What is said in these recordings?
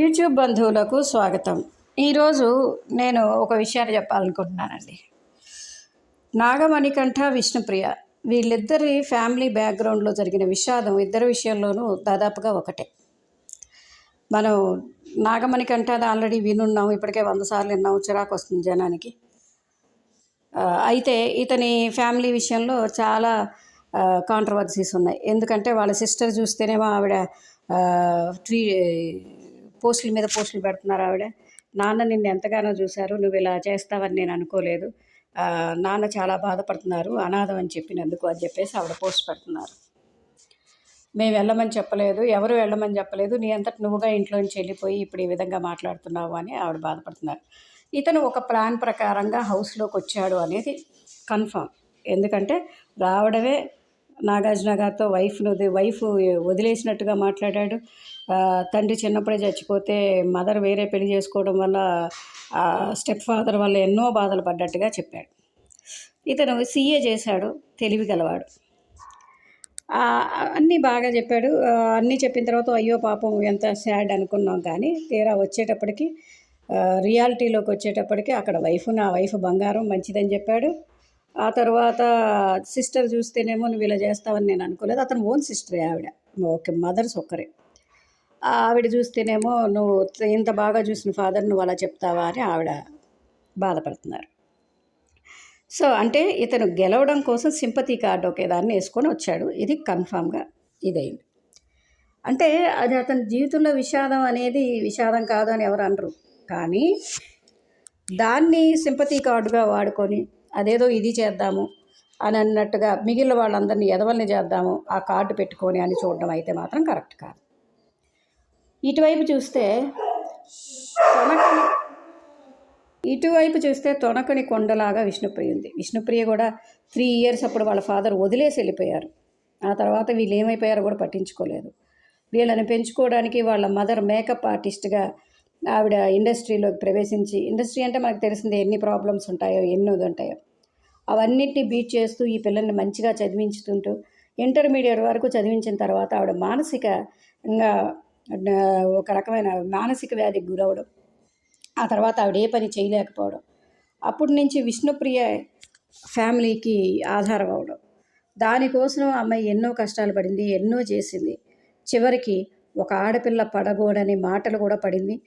YouTube బంధువులకు స్వాగతం. ఈరోజు నేను ఒక విషయాన్ని చెప్పాలనుకుంటున్నానండి. నాగమణికంఠ విష్ణుప్రియ వీళ్ళిద్దరి ఫ్యామిలీ బ్యాక్గ్రౌండ్లో జరిగిన విషాదం ఇద్దరి విషయంలోనూ దాదాపుగా ఒకటే. మనం నాగమణికంఠది ఆల్రెడీ వినున్నాం ఇప్పటికే వంద సార్లు విన్నాం చిరాకు వస్తుంది జనానికి. అయితే ఇతని ఫ్యామిలీ విషయంలో చాలా కాంట్రవర్సీస్ ఉన్నాయి. ఎందుకంటే వాళ్ళ సిస్టర్ చూస్తేనేమో ఆవిడ ట్వీ పోస్టుల మీద పోస్టులు పెడుతున్నారు ఆవిడ. నాన్న నిన్ను ఎంతగానో చూశారు నువ్వు ఇలా చేస్తావని నేను అనుకోలేదు. నాన్న చాలా బాధపడుతున్నారు అనాథం అని చెప్పినందుకు అని చెప్పేసి ఆవిడ పోస్ట్ పెడుతున్నారు. మేము వెళ్ళమని చెప్పలేదు ఎవరు వెళ్ళమని చెప్పలేదు నీ అంతటి నువ్వుగా ఇంట్లోంచి వెళ్ళిపోయి ఇప్పుడు ఈ విధంగా మాట్లాడుతున్నావు అని ఆవిడ బాధపడుతున్నారు. ఇతను ఒక ప్లాన్ ప్రకారంగా హౌస్లోకి వచ్చాడు అనేది కన్ఫామ్. ఎందుకంటే రావడమే నాగార్జున గారితో వైఫ్ను వైఫ్ వదిలేసినట్టుగా మాట్లాడాడు. తండ్రి చిన్నప్పుడే చచ్చిపోతే మదర్ వేరే పెళ్ళి చేసుకోవడం వల్ల స్టెప్ ఫాదర్ వల్ల ఎన్నో బాధలు పడ్డట్టుగా చెప్పాడు. ఇతను సీఏ చేశాడు తెలివి గలవాడు. అన్నీ బాగా చెప్పాడు. అన్నీ చెప్పిన తర్వాత అయ్యో పాపం ఎంత సాడ్ అనుకున్నాం కానీ తీరా వచ్చేటప్పటికి రియాలిటీలోకి వచ్చేటప్పటికి అక్కడ వైఫ్ నా వైఫ్ బంగారం మంచిదని చెప్పాడు. ఆ తర్వాత సిస్టర్ చూస్తేనేమో నువ్వు ఇలా చేస్తావని నేను అనుకోలేదు. అతను ఓన్ సిస్టరే ఆవిడ. ఓకే మదర్స్ ఒక్కరే. ఆవిడ చూస్తేనేమో నువ్వు ఇంత బాగా చూసిన ఫాదర్ నువ్వు అలా చెప్తావా అని ఆవిడ బాధపడుతున్నారు. సో అంటే ఇతను గెలవడం కోసం సింపతి కార్డు ఒకే దాన్ని వేసుకొని వచ్చాడు. ఇది కన్ఫామ్గా ఇదైంది. అంటే అది అతని జీవితంలో విషాదం అనేది విషాదం కాదు అని ఎవరు అనరు. కానీ దాన్ని సింపతి కార్డుగా వాడుకొని అదేదో ఇది చేద్దాము అని అన్నట్టుగా మిగిలిన వాళ్ళందరినీ ఎదవల్ని చేద్దాము ఆ కార్డు పెట్టుకొని అని చూడడం అయితే మాత్రం కరెక్ట్ కాదు. ఇటువైపు చూస్తే తొనకని ఇటువైపు చూస్తే తొనకని కొండలాగా విష్ణుప్రియ ఉంది విష్ణుప్రియ కూడా త్రీ ఇయర్స్ అప్పుడు వాళ్ళ ఫాదర్ వదిలేసి వెళ్ళిపోయారు. ఆ తర్వాత వీళ్ళు ఏమైపోయారో కూడా పట్టించుకోలేదు. వీళ్ళని పెంచుకోవడానికి వాళ్ళ మదర్ మేకప్ ఆర్టిస్ట్గా ఆవిడ ఇండస్ట్రీలోకి ప్రవేశించి ఇండస్ట్రీ అంటే మనకు తెలిసిందే ఎన్ని ప్రాబ్లమ్స్ ఉంటాయో ఎన్నో ఉంటాయో. అవన్నిటిని బీట్ చేస్తూ ఈ పిల్లల్ని మంచిగా చదివించుతుంటూ ఇంటర్మీడియట్ వరకు చదివించిన తర్వాత ఆవిడ మానసికంగా ఒక రకమైన మానసిక వ్యాధికి గురవడం. ఆ తర్వాత ఆవిడ ఏ పని చేయలేకపోవడం. అప్పటి నుంచి విష్ణుప్రియ ఫ్యామిలీకి ఆధారం అవడం. దానికోసం ఆ అమ్మాయి ఎన్నో కష్టాలు పడింది ఎన్నో చేసింది. చివరికి ఒక ఆడపిల్ల పడకూడని మాటలు కూడా పడింది.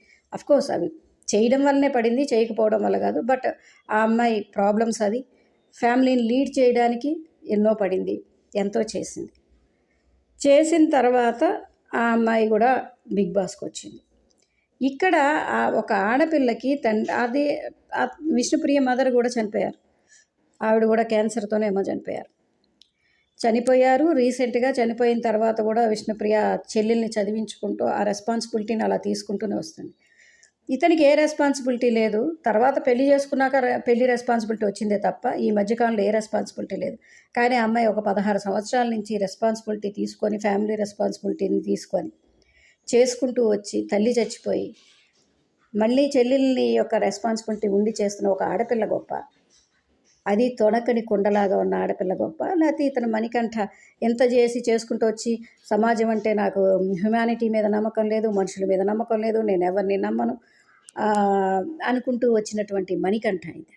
కోర్స్ అవి చేయడం వల్లనే పడింది చేయకపోవడం వల్ల కాదు. బట్ ఆ అమ్మాయి ప్రాబ్లమ్స్ అది. ఫ్యామిలీని లీడ్ చేయడానికి ఎన్నో పడింది ఎంతో చేసింది. చేసిన తర్వాత ఆ అమ్మాయి కూడా బిగ్ బాస్కి వచ్చింది. ఇక్కడ ఆ ఒక ఆడపిల్లకి తండ్రి అది విష్ణుప్రియ మదర్ కూడా చనిపోయారు. ఆవిడ కూడా క్యాన్సర్తోనేమో చనిపోయారు. చనిపోయారు. రీసెంట్గా చనిపోయిన తర్వాత కూడా విష్ణుప్రియ చెల్లెల్ని చదివించుకుంటూ ఆ రెస్పాన్సిబిలిటీని అలా తీసుకుంటూనే వస్తుంది. ఇతనికి ఏ రెస్పాన్సిబిలిటీ లేదు. తర్వాత పెళ్ళి చేసుకున్నాక పెళ్ళి రెస్పాన్సిబిలిటీ వచ్చిందే తప్ప ఈ మధ్యకాలంలో ఏ రెస్పాన్సిబిలిటీ లేదు. కానీ అమ్మాయి ఒక పదహారు సంవత్సరాల నుంచి రెస్పాన్సిబిలిటీ తీసుకొని ఫ్యామిలీ రెస్పాన్సిబిలిటీని తీసుకొని చేసుకుంటూ వచ్చి తల్లి చచ్చిపోయి మళ్ళీ చెల్లెల్ని యొక్క రెస్పాన్సిబిలిటీ ఉండి చేస్తున్న ఒక ఆడపిల్ల గొప్ప. అది తొణకని కుండలాగా ఉన్న ఆడపిల్ల గొప్ప. లేకపోతే ఇతను మణికంఠ ఎంత చేసి చేసుకుంటూ వచ్చి సమాజం అంటే నాకు హ్యుమానిటీ మీద నమ్మకం లేదు మనుషుల మీద నమ్మకం లేదు నేను ఎవరిని నమ్మను అనుకుంటూ వచ్చినటువంటి మణికంఠ ఇది.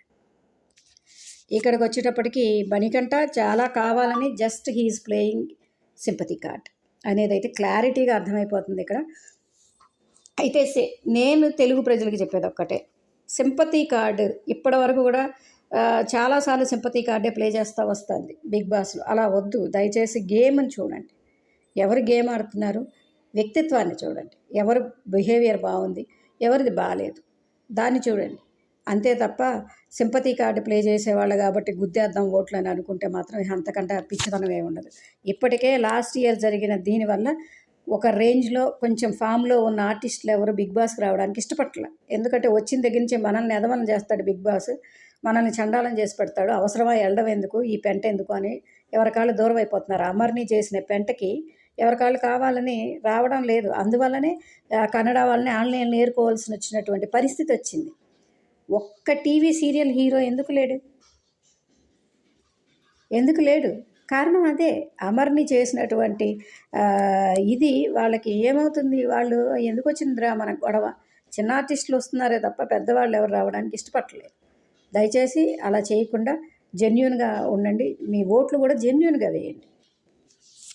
ఇక్కడికి వచ్చేటప్పటికి మణికంఠ చాలా కావాలని just he is playing sympathy card అనేది అయితే క్లారిటీగా అర్థమైపోతుంది ఇక్కడ. అయితే నేను తెలుగు ప్రజలకు చెప్పేది ఒక్కటే. సింపతి కార్డు ఇప్పటి వరకు కూడా చాలాసార్లు సింపతి కార్డే ప్లే చేస్తూ వస్తుంది బిగ్ బాస్లో. అలా వద్దు దయచేసి గేమ్ని చూడండి. ఎవరు గేమ్ ఆడుతున్నారు? వ్యక్తిత్వాన్ని చూడండి. ఎవరు బిహేవియర్ బాగుంది? ఎవరిది బాగాలేదు దాన్ని చూడండి. అంతే తప్ప సింపతి కార్డు ప్లే చేసేవాళ్ళు కాబట్టి గుద్దేద్దాం ఓట్లు అని అనుకుంటే మాత్రం అంతకంటే పిచ్చితనం ఏమి ఉండదు. ఇప్పటికే లాస్ట్ ఇయర్ జరిగిన దీనివల్ల ఒక రేంజ్లో కొంచెం ఫామ్లో ఉన్న ఆర్టిస్టులు ఎవరు బిగ్ బాస్కి రావడానికి ఇష్టపడలే ఎందుకంటే వచ్చిన దగ్గర నుంచి మనల్ని ఎదవలం చేస్తాడు బిగ్ బాస్. మనల్ని చండాలం చేసి పెడతాడు. అవసరమా ఎండవెందుకు ఈ పెంట ఎందుకు అని ఎవరికాళ్ళు దూరం అయిపోతున్నారు అమర్ని చేసిన పెంటకి ఎవరికాళ్ళు కావాలని రావడం లేదు. అందువల్లనే కన్నడ వాళ్ళని ఆన్లైన్ నేర్కోవాల్సిన వచ్చినటువంటి పరిస్థితి వచ్చింది. ఒక్క టీవీ సీరియల్ హీరో ఎందుకు లేడు? ఎందుకు లేడు? కారణం అదే. అమర్ని చేసినటువంటి ఇది వాళ్ళకి ఏమవుతుంది? వాళ్ళు ఎందుకు వచ్చిందిరా మనకు గొడవ? చిన్న ఆర్టిస్టులు వస్తున్నారే తప్ప పెద్దవాళ్ళు ఎవరు రావడానికి ఇష్టపడలేదు దయచేసి అలా చేయకుండా జెన్యున్గా ఉండండి. మీ ఓట్లు కూడా జెన్యున్గా వేయండి.